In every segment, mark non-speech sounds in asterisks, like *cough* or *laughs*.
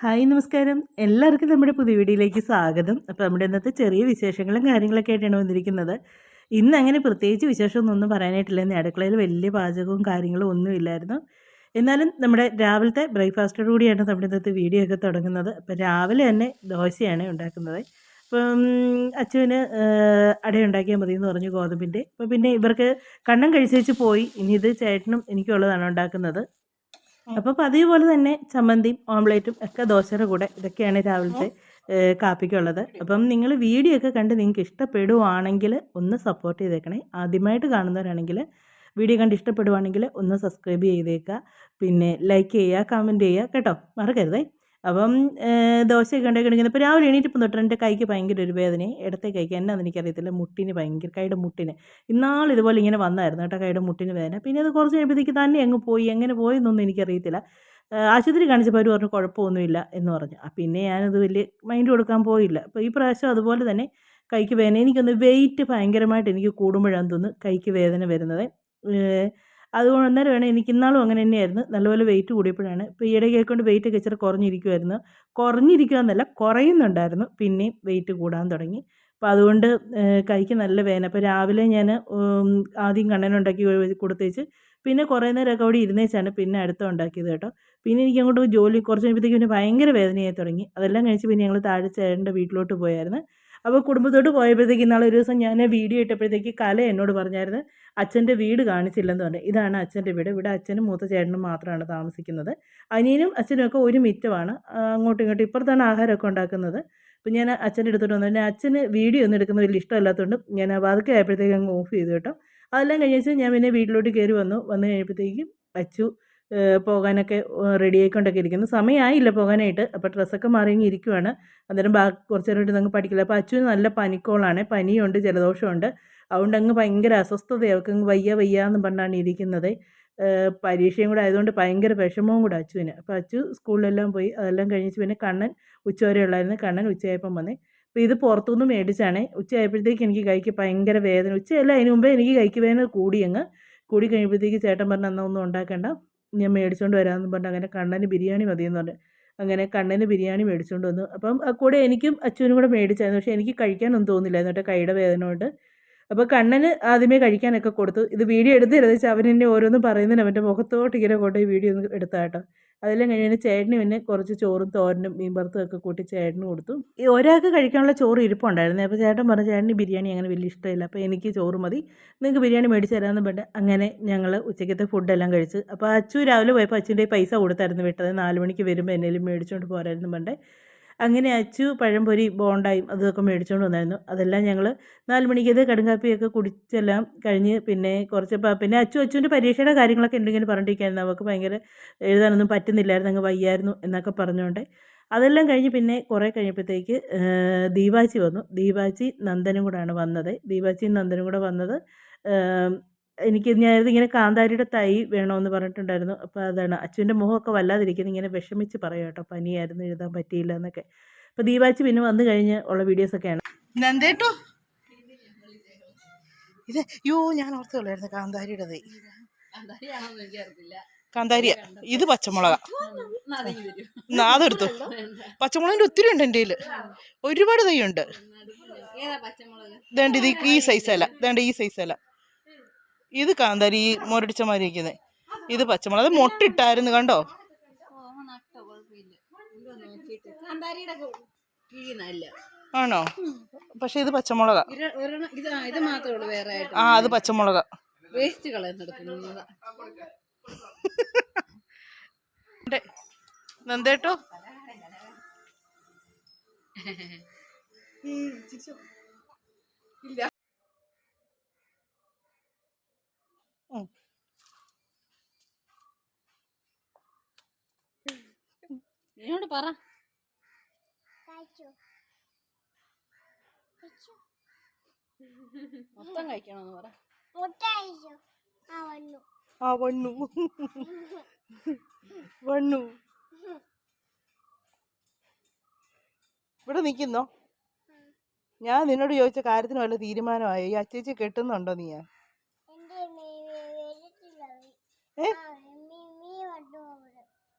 Hi നമസ്കാരം. എല്ലാവർക്കും നമ്മുടെ പുതിയ വീഡിയോയിലേക്ക് സ്വാഗതം. അപ്പോൾ നമ്മുടെ ഇന്നത്തെ ചെറിയ വിശേഷങ്ങളും കാര്യങ്ങളൊക്കെ ആയിട്ടാണ് വന്നിരിക്കുന്നത്. ഇന്ന് അങ്ങനെ പ്രത്യേകിച്ച് വിശേഷമൊന്നും പറയാനായിട്ടില്ല. ഇന്ന് അടുക്കളയിൽ വലിയ പാചകവും കാര്യങ്ങളും ഒന്നും ഇല്ലായിരുന്നു. എന്നാലും നമ്മുടെ രാവിലത്തെ ബ്രേക്ക്ഫാസ്റ്റോട് കൂടിയാണ് നമ്മുടെ ഇന്നത്തെ വീഡിയോ ഒക്കെ തുടങ്ങുന്നത്. അപ്പോൾ രാവിലെ തന്നെ ദോശയാണ് ഉണ്ടാക്കുന്നത്. അപ്പം അച്ഛന് അട ഉണ്ടാക്കിയാൽ മതി എന്ന് പറഞ്ഞു ഗോതമ്പിന്റെ. അപ്പോൾ പിന്നെ ഇവർക്ക് കണ്ണം കഴിച്ചേച്ച് പോയി. ഇനി ഇത് ചേട്ടനും എനിക്കുള്ളതാണ് ഉണ്ടാക്കുന്നത്. അപ്പോൾ പതിവ് പോലെ തന്നെ ചമ്മന്തിയും ഓംലേറ്റും ഒക്കെ ദോശയുടെ കൂടെ ഇതൊക്കെയാണ് രാവിലത്തെ കാപ്പിക്കുള്ളത്. അപ്പം നിങ്ങൾ വീഡിയോ ഒക്കെ കണ്ട് നിങ്ങൾക്ക് ഇഷ്ടപ്പെടുവാണെങ്കിൽ ഒന്ന് സപ്പോർട്ട് ചെയ്തേക്കണേ. ആദ്യമായിട്ട് കാണുന്നവരാണെങ്കിൽ വീഡിയോ കണ്ട് ഇഷ്ടപ്പെടുവാണെങ്കിൽ ഒന്ന് സബ്സ്ക്രൈബ് ചെയ്തേക്കുക പിന്നെ ലൈക്ക് ചെയ്യുക കമന്റ് ചെയ്യുക. കേട്ടോ? മറക്കരുതേ. അപ്പം ദോശയൊക്കെ ഉണ്ടാക്കിയിരിക്കുന്നത് ഇപ്പോൾ രാവിലെ എണീറ്റപ്പം തൊട്ട് എന്റെ കൈക്ക് ഭയങ്കര ഒരു വേദനയും ഇടത്തെ കൈക്ക് എന്നാന്ന് എനിക്കറിയത്തില്ല. മുട്ടിന് ഭയങ്കര കൈയുടെ മുട്ടിന്. ഇന്നാൾ ഇതുപോലെ ഇങ്ങനെ വന്നായിരുന്നു കേട്ടോ കൈയുടെ മുട്ടിന് വേദന. പിന്നെ അത് കുറച്ച് കഴിയുമ്പോഴത്തേക്ക് തന്നെ അങ്ങ് പോയി. എങ്ങനെ പോയെന്നൊന്നും എനിക്കറിയത്തില്ല. ആശുപത്രി കാണിച്ചപ്പോൾ അവർ പറഞ്ഞു കുഴപ്പമൊന്നുമില്ല എന്ന് പറഞ്ഞു. പിന്നെ ഞാനത് വലിയ മൈൻഡ് കൊടുക്കാൻ പോയില്ല. അപ്പോൾ ഈ പ്രാവശ്യം അതുപോലെ തന്നെ കൈക്ക് വേദന. എനിക്കൊന്ന് വെയിറ്റ് ഭയങ്കരമായിട്ട് എനിക്ക് കൂടുമ്പോഴാണ് തോന്നുന്നു കൈക്ക് വേദന വരുന്നത്. അതുകൊണ്ട് അന്നേരം വേണം എനിക്ക് ഇന്നാളും അങ്ങനെ തന്നെയായിരുന്നു. നല്ലപോലെ വെയിറ്റ് കൂടിയപ്പോഴാണ്. ഇപ്പോൾ ഈയിടെ കൊണ്ട് വെയിറ്റ് ഒക്കെ ഇച്ചിരി കുറഞ്ഞിരിക്കുമായിരുന്നു കുറഞ്ഞിരിക്കുക എന്നല്ല കുറയുന്നുണ്ടായിരുന്നു. പിന്നെയും വെയിറ്റ് കൂടാൻ തുടങ്ങി. അപ്പോൾ അതുകൊണ്ട് കൈക്ക് നല്ല വേദന. അപ്പോൾ രാവിലെ ഞാൻ ആദ്യം കണ്ണനുണ്ടാക്കി കൊടുത്തേച്ച് പിന്നെ കുറേ നേരമൊക്കെ അവിടെ ഇരുന്നേച്ചാണ് പിന്നെ അടുത്ത ഉണ്ടാക്കിയത് കേട്ടോ. പിന്നെ എനിക്ക് അങ്ങോട്ട് ജോലി കുറച്ച് കഴിയുമ്പോഴത്തേക്കും പിന്നെ ഭയങ്കര വേദനയായി തുടങ്ങി. അതെല്ലാം കഴിച്ച് പിന്നെ ഞങ്ങൾ താഴെ ചേട്ടന്റെ വീട്ടിലോട്ട് പോയായിരുന്നു. അപ്പോൾ കുടുംബത്തോട്ട് പോയപ്പോഴത്തേക്ക് ഇന്നാളെ ഒരു ദിവസം ഞാൻ വീഡിയോ ഇട്ടപ്പോഴത്തേക്ക് കല എന്നോട് പറഞ്ഞായിരുന്നു അച്ഛന്റെ വീട് കാണിച്ചില്ലെന്ന് പറഞ്ഞു. ഇതാണ് അച്ഛന്റെ വീട്. ഇവിടെ അച്ഛനും മൂത്ത ചേട്ടനും മാത്രമാണ് താമസിക്കുന്നത്. അനിയനും അച്ഛനും ഒക്കെ ഒരു മിറ്റമാണ്. അങ്ങോട്ടും ഇങ്ങോട്ടും ഇപ്പുറത്താണ് ആഹാരമൊക്കെ ഉണ്ടാക്കുന്നത്. അപ്പം ഞാൻ അച്ഛന്റെ അടുത്തോട്ട് വന്നു. പിന്നെ അച്ഛന് വീഡിയോ ഒന്നും എടുക്കുന്ന വലിയ ഇഷ്ടമല്ലാത്തതുകൊണ്ട് ഞാൻ വാതൊക്കെ ആയപ്പോഴത്തേക്ക് അങ്ങ് ഓഫ് ചെയ്തു കേട്ടോ. അതെല്ലാം കഴിഞ്ഞാൽ ഞാൻ പിന്നെ വീട്ടിലോട്ട് കയറി വന്നു. വന്നു കഴിഞ്ഞപ്പോഴത്തേക്കും അച്ചു പോകാനൊക്കെ റെഡി ആയിക്കൊണ്ടൊക്കെ ഇരിക്കുന്നു. സമയമായില്ല പോകാനായിട്ട്. അപ്പോൾ ഡ്രസ്സൊക്കെ മാറി ഇങ്ങ് ഇരിക്കുവാണ്. അന്നേരം ബാക്കി കുറച്ച് നേരമായിട്ട് നമുക്ക് പഠിക്കില്ല അപ്പോൾ അച്ഛന് നല്ല പനിക്കോളാണ്. പനിയുണ്ട് ജലദോഷമുണ്ട്. അതുകൊണ്ട് അങ്ങ് ഭയങ്കര അസ്വസ്ഥതയാണ് അവർക്ക് അങ്ങ് വയ്യ വയ്യ എന്ന് പറഞ്ഞാണ് ഇരിക്കുന്നത്. പരീക്ഷയും കൂടെ ആയതുകൊണ്ട് ഭയങ്കര വിഷമവും കൂടെ അച്ചുവിന് അപ്പോൾ അച്ചു സ്കൂളിലെല്ലാം പോയി. അതെല്ലാം കഴിഞ്ഞിട്ട് പിന്നെ കണ്ണൻ ഉച്ച വരെ ഉള്ളായിരുന്നു. കണ്ണൻ ഉച്ചയായപ്പം വന്നേ. അപ്പോൾ ഇത് പുറത്തുനിന്ന് മേടിച്ചാണ്. ഉച്ചയായപ്പോഴത്തേക്ക് എനിക്ക് കൈക്ക് ഭയങ്കര വേദന. ഉച്ചയല്ല അതിന് മുമ്പേ എനിക്ക് കൈക്ക് വേദന കൂടി അങ്ങ്. കൂടി കഴിയുമ്പോഴത്തേക്ക് ചേട്ടൻ പറഞ്ഞ അന്നൊന്നും ഉണ്ടാക്കണ്ട. ഞാൻ മേടിച്ചുകൊണ്ട് വരാമെന്ന് പറഞ്ഞ് അങ്ങനെ കണ്ണന് ബിരിയാണി മതിയെന്ന് പറഞ്ഞു. അങ്ങനെ കണ്ണന് ബിരിയാണി മേടിച്ചുകൊണ്ട് വന്നു. അപ്പം കൂടെ എനിക്കും അച്ഛനും കൂടെ മേടിച്ചായിരുന്നു. പക്ഷേ എനിക്ക് കഴിക്കാനൊന്നും തോന്നില്ലായിരുന്നു കേട്ടോ കൈയുടെ വേദന കൊണ്ട് അപ്പോൾ കണ്ണന് ആദ്യമേ കഴിക്കാനൊക്കെ കൊടുത്തു. ഇത് വീഡിയോ എടുത്തിരുന്ന് വെച്ചാൽ അവൻ എന്നെ ഓരോന്നും പറയുന്നതിന് അവന്റെ മുഖത്തോട്ട് ഇങ്ങനെ കൊണ്ടുപോയി വീഡിയോ ഒന്ന് എടുത്താ കേട്ടോ. അതെല്ലാം കഴിഞ്ഞാൽ ചേട്ടന് പിന്നെ കുറച്ച് ചോറും തോരനും മീൻ വറുത്തും ഒക്കെ കൂട്ടി ചേട്ടന് കൊടുത്തു. ഈ ഒരാൾക്ക് കഴിക്കാനുള്ള ചോറ് ഇരിപ്പുണ്ടായിരുന്നു. അപ്പോൾ ചേട്ടൻ പറഞ്ഞു ചേട്ടന് ബിരിയാണി അങ്ങനെ വലിയ ഇഷ്ടമില്ല. അപ്പോൾ എനിക്ക് ചോറ് മതി. നിങ്ങൾക്ക് ബിരിയാണി മേടിച്ച് തരാമെന്ന് പറഞ്ഞു അങ്ങനെ ഞങ്ങൾ ഉച്ചയ്ക്കത്തെ ഫുഡെല്ലാം കഴിച്ച്. അപ്പോൾ അച്ചു രാവിലെ പോയപ്പോൾ അച്ഛന്റെ പൈസ കൊടുത്തായിരുന്നു വിട്ടത്. നാല് മണിക്ക് വരുമ്പോൾ എന്നേലും മേടിച്ചുകൊണ്ട് പോരായിരുന്നു പണ്ടേ അങ്ങനെ അച്ചു പഴംപൊരി ബോണ്ടായും അതൊക്കെ മേടിച്ചുകൊണ്ട് വന്നായിരുന്നു. അതെല്ലാം ഞങ്ങൾ നാല് മണിക്കത് കടുങ്കാപ്പിയൊക്കെ കുടിച്ചെല്ലാം കഴിഞ്ഞ് പിന്നെ കുറച്ച് പിന്നെ അച്ചു അച്ചുവിന്റെ പരീക്ഷയുടെ കാര്യങ്ങളൊക്കെ ഉണ്ടെങ്കിൽ പറഞ്ഞിരിക്കുകയായിരുന്നു അവൾക്ക് ഭയങ്കര എഴുതാനൊന്നും പറ്റുന്നില്ലായിരുന്നു അങ്ങ് വയ്യായിരുന്നു എന്നൊക്കെ പറഞ്ഞുകൊണ്ട് അതെല്ലാം കഴിഞ്ഞ് പിന്നെ കുറേ കഴിഞ്ഞപ്പോഴത്തേക്ക് ദീപാച്ചി വന്നു. ദീപാച്ചി നന്ദനും കൂടാണ് വന്നത്. ദീപാച്ചിയും നന്ദനും കൂടെ വന്നത് എനിക്ക് ഞാൻ ഇങ്ങനെ കാന്താരിയുടെ തൈ വേണമെന്ന് പറഞ്ഞിട്ടുണ്ടായിരുന്നു. അപ്പോൾ അതാണ് അച്ഛന്റെ മുഖമൊക്കെ വല്ലാതിരിക്കുന്നത് ഇങ്ങനെ വിഷമിച്ച് പറയാം കേട്ടോ പനിയായിരുന്നു എഴുതാൻ പറ്റിയില്ല എന്നൊക്കെ. അപ്പോൾ ദീപാച്ചി പിന്നെ വന്നു കഴിഞ്ഞ് ഉള്ള വീഡിയോസൊക്കെയാണ്. നന്ദേട്ടോ? ഇത് യോ ഞാൻ ഓർത്തുള്ളായിരുന്നു കാന്താരിയുടെ തൈ. കാന്താരിയ? ഇത് പച്ചമുളക. അതെടുത്തു. പച്ചമുളകിന്റെ ഒത്തിരി ഉണ്ട് എന്റെ ഒരുപാട് തൈ ഉണ്ട് ഇത് ഈ സൈസ് അല്ല ഈ സൈസ് അല്ല. ഇത് കാന്താരി ഈ മുരടിച്ച മാതിരി ഇരിക്കുന്നത് ഇത് പച്ചമുളക്. അത് മുട്ടിട്ടായിരുന്നു കണ്ടോ? ആണോ? പക്ഷെ ഇത് പച്ചമുളക. ആ, അത് പച്ചമുളക. വേസ്റ്റ് ഇല്ല. നന്ദേട്ടോ എന്നോട് പറ. മൊത്തം കഴിക്കണമെന്ന് പറ. ആ വണ്ണു വണ്ണു ഇവിടെ നിൽക്കുന്നോ? ഞാൻ നിന്നോട് ചോദിച്ച കാര്യത്തിന് വല്ല തീരുമാനമായി. ഈ അച്ചേച്ചി കെട്ടുന്നുണ്ടോ നീ?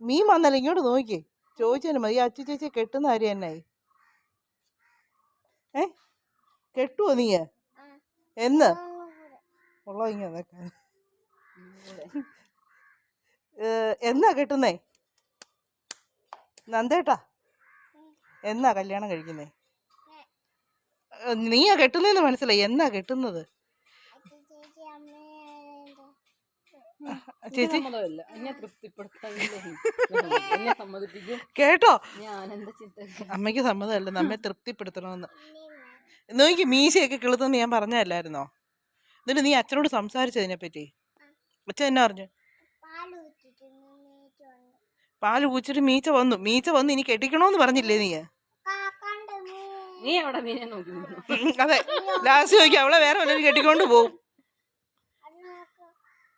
മീൻ വന്നല്ലോ? ഇങ്ങോട്ട് നോക്കിയേ. ചോദിച്ചാലും മതി. അച്ചു ചേച്ചി കെട്ടുന്ന കാര്യം എന്നായി ഏ? കെട്ടുവോ നീ? എന്ന്? ഉള്ള ഇങ്ങനെ അതൊക്കെ എന്നാ കെട്ടുന്നേ? നന്ദേട്ടാ? എന്നാ കല്യാണം കഴിക്കുന്നേ? നീയാ കെട്ടുന്നതെന്ന് മനസ്സിലായി. എന്നാ കെട്ടുന്നത്? ചേച്ചി. തൃപ്തിപ്പെടുത്താൻ *laughs* കേട്ടോ? അമ്മയ്ക്ക് സമ്മതമല്ല. നമ്മെ *laughs* തൃപ്തിപ്പെടുത്തണമെന്ന്. നോക്കി മീശയൊക്കെ കിളുത്തെന്ന് ഞാൻ പറഞ്ഞല്ലായിരുന്നോ എന്നിട്ട് നീ അച്ഛനോട് സംസാരിച്ചതിനെ പറ്റി അച്ഛൻ എന്നാ പറഞ്ഞു? പാൽ കുച്ചിട്ട് മീച്ച വന്നു. മീച്ച വന്നു ഇനി കെട്ടിക്കണോന്ന് പറഞ്ഞില്ലേ നീ? നീ അവിടെ മീനെ നോക്കി അതെ. ലാസ്റ്റ് നോക്കി അവളെ വേറെ വല്ലതും കെട്ടിക്കൊണ്ട് പോവും?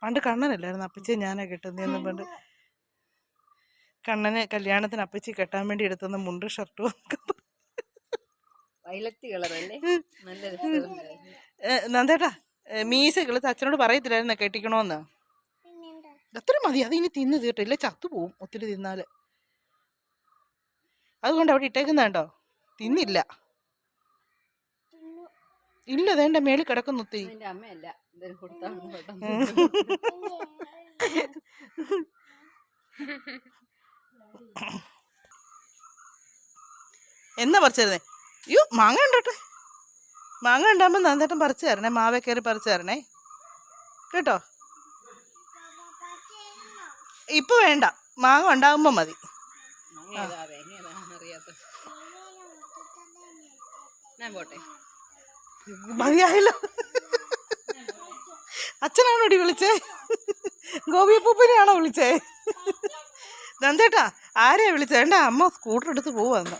പണ്ട് കണ്ണനല്ലായിരുന്നു അപ്പച്ചേ ഞാനാ കെട്ടുന്നതെന്ന് പണ്ട് കണ്ണന് കല്യാണത്തിന് അപ്പച്ചി കെട്ടാൻ വേണ്ടി എടുത്തുന്ന മുണ്ട് ഷർട്ടും വയലറ്റ് കളറല്ലേ. നന്ദേട്ടാ മീശ അച്ഛനോട് പറയത്തില്ലായിരുന്നു കെട്ടിക്കണോന്ന്? അത്ര മതി അത് ഇനി തിന്ന് തീർട്ടില്ല ചത്തു പോവും ഒത്തിരി തിന്നാൽ. അതുകൊണ്ട് അവിടെ ഇട്ടേക്കുന്ന കണ്ടോ? തിന്നില്ല. ഇല്ല അതേണ്ട മേളിൽ കിടക്കുന്നു ഒത്തിരി. അമ്മയല്ല കൊടുത്താൽ *laughs* എന്നാ പറിച്ചു തരുന്നേ അയ്യോ മാങ്ങ ഉണ്ടോട്ടെ മാങ്ങ ഉണ്ടാകുമ്പോൾ നന്നായിട്ടും പറിച്ചു തരണേ മാവേ കയറി പറിച്ചു തരണേ. കേട്ടോ? ഇപ്പൊ വേണ്ട മാങ്ങ ഉണ്ടാകുമ്പോൾ മതി. മതിയായല്ലോ. അച്ഛനാണോടി വിളിച്ചേ? ഗോപിയപ്പൂപ്പനെയാണോ വിളിച്ചേ? നന്ദേട്ടാ ആരെയാ വിളിച്ചേണ്ട അമ്മ സ്കൂട്ടർ എടുത്ത് പോവാന്ന്.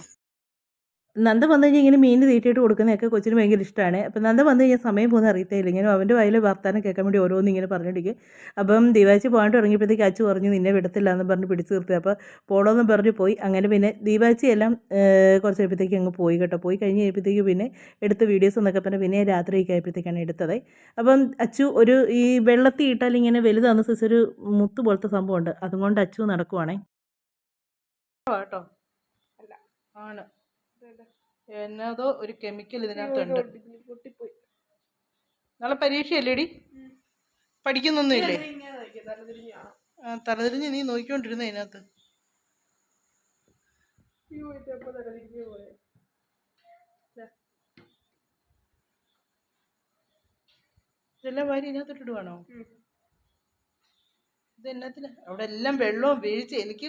നന്ദ വന്നു കഴിഞ്ഞാൽ ഇങ്ങനെ മീൻ തീറ്റിയിട്ട് കൊടുക്കുന്നതൊക്കെ കൊച്ചിന് ഭയങ്കര ഇഷ്ടമാണ് അപ്പം നന്ദ വന്നു കഴിഞ്ഞാൽ സമയം പോകുന്ന അറിയത്തേയില്ല. ഇങ്ങനെ അവന്റെ വായിൽ വർത്താനം കേൾക്കാൻ വേണ്ടി ഓരോന്ന് ഇങ്ങനെ പറഞ്ഞിരിക്കും അപ്പം ദീപാച്ചി പോകാണ്ട് ഇറങ്ങിയപ്പോഴത്തേക്ക് അച്ചു പറഞ്ഞു നിന്നെ വിടത്തില്ല എന്ന് പറഞ്ഞ് പിടിച്ചു നിർത്തി. അപ്പോൾ പോണമെന്ന് പറഞ്ഞ് പോയി. അങ്ങനെ പിന്നെ ദീപാച്ചി എല്ലാം കുറച്ച് കഴിയുമ്പോഴത്തേക്ക് അങ്ങ് പോയി കേട്ടോ. പോയി കഴിഞ്ഞ് കഴിയുമ്പോഴത്തേക്ക് പിന്നെ എടുത്ത വീഡിയോസ് എന്നൊക്കെ പറഞ്ഞ് പിന്നെ രാത്രിയൊക്കെ ആയപ്പോഴത്തേക്കാണ് എടുത്തത്. അപ്പം അച്ചു ഒരു ഈ വെള്ളത്തിൽ ഇട്ടാൽ ഇങ്ങനെ വലുതാകുന്ന സിസ് ഒരു മുത്ത് പോലത്തെ സംഭവമുണ്ട്. അതുകൊണ്ട് അച്ചു നടക്കുവാണേ. കേട്ടോ. അല്ല. ആണ്. എന്നതോ ഒരു കെമിക്കൽ ഇതിനകത്തുണ്ട്. നല്ല നാളെ പരീക്ഷയല്ലേടി പഠിക്കുന്നൊന്നുമില്ലേ? തലതിരിഞ്ഞ് നീ നോക്കിക്കൊണ്ടിരുന്ന അതിനകത്ത് ഇതെല്ലാം വാരി ഇതിനകത്തിട്ടിടുവാണോ ഇത് എന്നത്തിന് അവിടെ എല്ലാം വെള്ളവും വീഴ്ച എനിക്ക്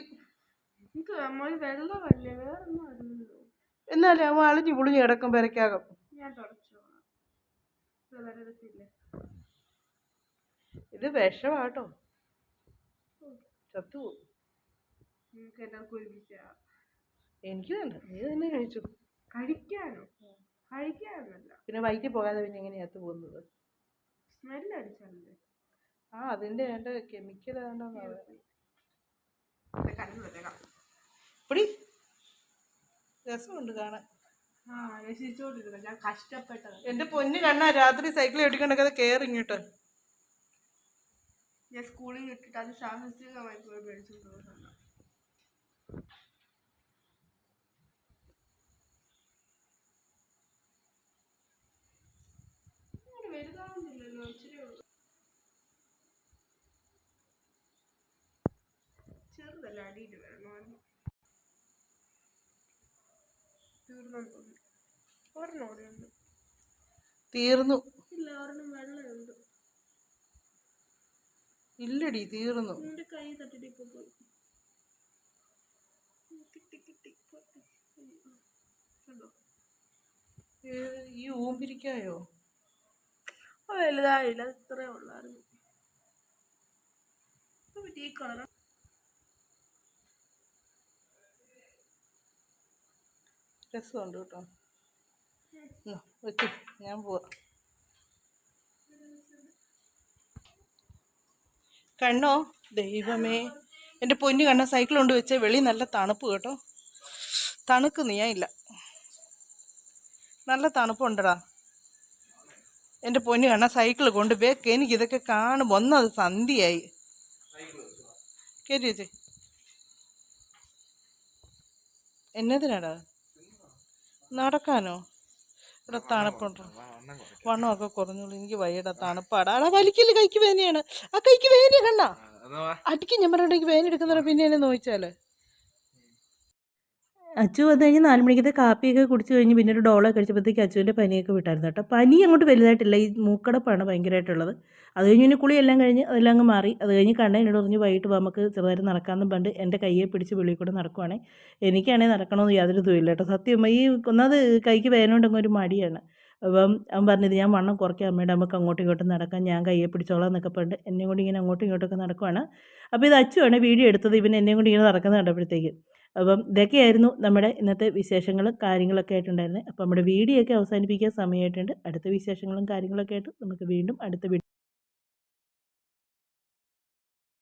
എന്നാലും അവൻ അളിഞ്ഞു പുളിഞ്ഞു കിടക്കും പെരക്കകം ഇത് വിഷമാട്ടോ. ചത്തു എനിക്ക് വേണ്ട നീ തന്നെ കഴിച്ചു. കഴിക്കാനോ? കഴിക്കാനല്ല പിന്നെ വൈകിട്ട് പോകാതെ പിന്നെ എങ്ങനെയാ ചത്തു പോകുന്നത്? ആ അതിന്റെ കെമിക്കൽ കണ്ടു വരാം ഇപ്പടി രസമുണ്ട് കാണാൻ. ഞാൻ കഷ്ടപ്പെട്ടത്. എന്റെ പൊന്ന് കണ്ണാ രാത്രി സൈക്കിൾ ഓടിക്കണൊക്കെ കയറി ഇങ്ങോട്ട്. ഞാൻ സ്കൂളിൽ വിട്ടിട്ട് അത് സാഹസികമായി പോയി വലുതാവുന്നില്ലല്ലോ ഇച്ചിരി ഉള്ളൂ. ചെറുതല്ല അടിയിൽ വരണമായിരുന്നു. തീർന്നെന്ന് തോന്നി ഒരെണ്ണം അവിടെ ഉണ്ട് തീർന്നു. ഇല്ല ഒരെണ്ണം വെള്ളമുണ്ട് ഇല്ലടി തീർന്നു. നിന്റെ കൈ തട്ടിട്ട് ഇപ്പൊ പോയി. കിട്ടി കിട്ടി പോട്ടെ. അയ്യോ. കണ്ടോ? ഏ, ഈ ഊമ്പിരിക്കായോ? വലുതായില്ല ഇത്രേ ഉള്ളായിരുന്നു. ഈ കളർ രസമുണ്ട് കേട്ടോ. വെക്ക് ഞാൻ പോവാ. കണ്ണോ? ദൈവമേ. എന്റെ പൊന്നു കണ്ണ സൈക്കിൾ കൊണ്ട് വെച്ച വെളി നല്ല തണുപ്പ് കേട്ടോ. തണുക്ക് നീയായില്ല. നല്ല തണുപ്പുണ്ടടാ. എന്റെ പൊന്നു കണ്ണ സൈക്കിൾ കൊണ്ട് വെക്ക് എനിക്ക് ഇതൊക്കെ കാണുമ്പോൾ ഒന്നത് സന്ധ്യയായി കയറ്റി വെച്ചേ. എന്നതിനാടാ? നടക്കാനോ? ഇവിടെ തണുപ്പുണ്ടോ. വണ്ണമൊക്കെ കുറഞ്ഞോളൂ. എനിക്ക് വയ്യടാ തണുപ്പാടാ അടാ വലിക്കൽ കൈക്ക് വേദനയാണ് ആ കൈക്ക് വേദന കണ്ണാ. അടിക്ക് ഞാൻ പറഞ്ഞിട്ടുണ്ടെങ്കിൽ വേദന എടുക്കുന്നവരെ പിന്നെ എന്നെ നോയിച്ചാൽ അച്ചു വന്നു കഴിഞ്ഞ് നാല് മണിക്കത്തെ കാപ്പിയൊക്കെ കുടിച്ച് കഴിഞ്ഞ് പിന്നെ ഒരു ഡോളൊക്കെ കഴിച്ചപ്പോഴത്തേക്ക് അച്ചുവിന്റെ പനിയൊക്കെ വിട്ടായിരുന്നു കേട്ടോ. പനി അങ്ങോട്ട് വലുതായിട്ടില്ല. ഈ മൂക്കടപ്പാണ് ഭയങ്കരമായിട്ടുള്ളത്. അത് കഴിഞ്ഞ് പിന്നെ കുളിയെല്ലാം കഴിഞ്ഞ് അതെല്ലാം അങ്ങ് മാറി. അത് കഴിഞ്ഞ് കണ്ണ എന്നോട് പറഞ്ഞ് വൈകിട്ട് നമുക്ക് ചെറുതായിട്ട് നടക്കാമെന്ന് പണ്ട് എന്റെ കയ്യെ പിടിച്ച് വെളിയിൽ കൂടെ നടക്കുവാണേ. എനിക്കാണെങ്കിൽ നടക്കണമെന്ന് യാതൊരു ഇതുമില്ല കേട്ടോ. സത്യം ഈ ഒന്നാമത് കൈക്ക് വേദന ഉണ്ടെങ്കിൽ ഒരു മടിയാണ്. അപ്പം അവൻ പറഞ്ഞത് ഞാൻ വണ്ണം കുറയ്ക്കാം അമ്മയുടെ നമുക്ക് അങ്ങോട്ടും ഇങ്ങോട്ടും നടക്കാം. ഞാൻ കയ്യെ പിടിച്ചോളാം എന്നൊക്കെ പറഞ്ഞിട്ട് എന്നെ കൊണ്ട് ഇങ്ങനെ അങ്ങോട്ടും ഇങ്ങോട്ടൊക്കെ നടക്കുവാണ്. അപ്പോൾ ഇത് അച്ചുവാണ് വീഡിയോ എടുത്തത്. ഇവൻ എന്നെ കൊണ്ട് ഇങ്ങനെ നടക്കുന്നത് കണ്ടപ്പോഴത്തേക്ക്. അപ്പം ഇതൊക്കെയായിരുന്നു നമ്മുടെ ഇന്നത്തെ വിശേഷങ്ങളും കാര്യങ്ങളൊക്കെ ആയിട്ടുണ്ടായിരുന്നത്. അപ്പോൾ നമ്മുടെ വീഡിയോ ഒക്കെ അവസാനിപ്പിക്കാൻ സമയമായിട്ടുണ്ട്. അടുത്ത വിശേഷങ്ങളും കാര്യങ്ങളൊക്കെ ആയിട്ട് നമുക്ക് വീണ്ടും അടുത്ത വീഡിയോ